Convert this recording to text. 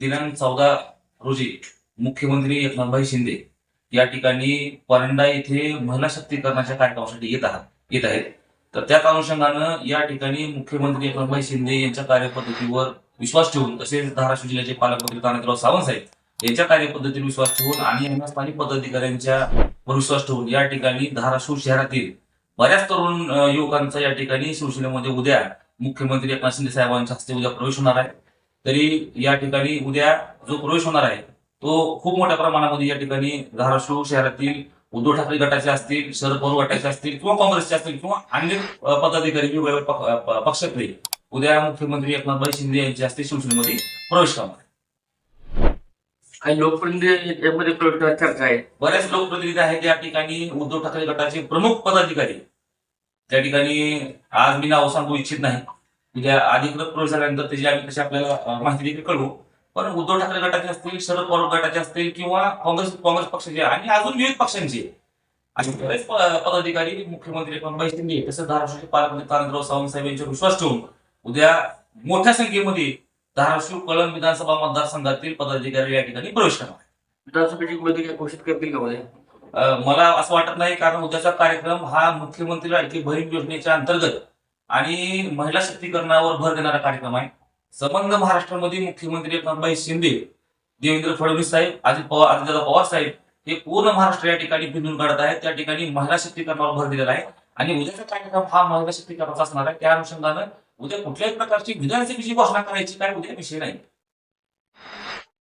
दिनांक चौदा रोजी मुख्यमंत्री एकनाथभाई शिंदे या ठिकाणी परंडा येथे महिला शक्तीकरणाच्या कार्यक्रमासाठी येत आहात येत आहेत. तर त्याच अनुषंगानं या ठिकाणी मुख्यमंत्री एकनाथभाई शिंदे यांच्या कार्यपद्धतीवर विश्वास ठेवून तसेच धाराशिव जिल्ह्याचे पालकमंत्री तानाजीराव सावंत साहेब यांच्या कार्यपद्धतीवर विश्वास ठेवून आणि यांना स्थानिक पदाधिकाऱ्यांच्या वर विश्वास ठेवून या ठिकाणी धाराशिव शहरातील बऱ्याच तरुण युवकांचा या ठिकाणी शिवसेनेमध्ये उद्या मुख्यमंत्री एकनाथ शिंदे साहेबांच्या हस्ते उद्या प्रवेश होणार आहे. तरी या ठिकाणी उद्या जो प्रवेश होणार आहे तो खूप मोठ्या प्रमाणामध्ये या ठिकाणी धाराशिव शहरातील उद्धव ठाकरे गटाचे असतील शरद पवार गटाचे असतील किंवा काँग्रेसचे असतील किंवा अन्य पदाधिकारी पक्षातले उद्या मुख्यमंत्री एकनाथभाई शिंदे यांच्या हस्ते शिवसेनेमध्ये प्रवेश करणार काही लोकप्रतिनिधी यामध्ये प्रवेश चर्चा आहे. बरेच लोकप्रतिनिधी आहेत या ठिकाणी उद्धव ठाकरे गटाचे प्रमुख पदाधिकारी. त्या ठिकाणी आज मी नाव सांगू इच्छित नाही. उद्या अधिकृत प्रवेश झाल्यानंतर त्याची आम्ही कशी आपल्याला माहिती देखील कळवू. पण उद्धव ठाकरे गटाचे असतील शरद पवार गटाचे असतील किंवा काँग्रेस काँग्रेस पक्षाचे आणि अजून विविध पक्षांचे. आणि बरेच पदाधिकारी मुख्यमंत्री एकनाथभाई शिंदे तसंच धाराशिवचे पालकमंत्री तानाजीराव सावंत साहेब यांच्यावर विश्वास ठेवून उद्या मोठ्या संख्येमध्ये धाराशिव कळंब विधानसभा मतदारसंघातील पदाधिकारी या ठिकाणी प्रवेश करणार विधानसभेची उमेदवारी घोषित करतील का मध्ये मला असं वाटत नाही कारण उद्याचा कार्यक्रम हा मुख्यमंत्री लाडकी बहीण योजनेच्या अंतर्गत आणि महिला शक्तीकरणावर भर देणारा कार्यक्रम आहे. संबंध महाराष्ट्रामध्ये मुख्यमंत्री एकनाथभाई शिंदे देवेंद्र फडणवीस साहेब अजित पवार अजितदादा पवार साहेब हे पूर्ण महाराष्ट्र या ठिकाणी बिंदून काढत आहेत. त्या ठिकाणी महिला शक्तीकरणावर भर दिलेला आहे. आणि उद्याचा कार्यक्रम हा महिला शक्तीकरणाचा असणार आहे. त्या अनुषंगानं उद्या कुठल्याही प्रकारची विधानसभेची घोषणा करायची काय उद्या विषय नाही.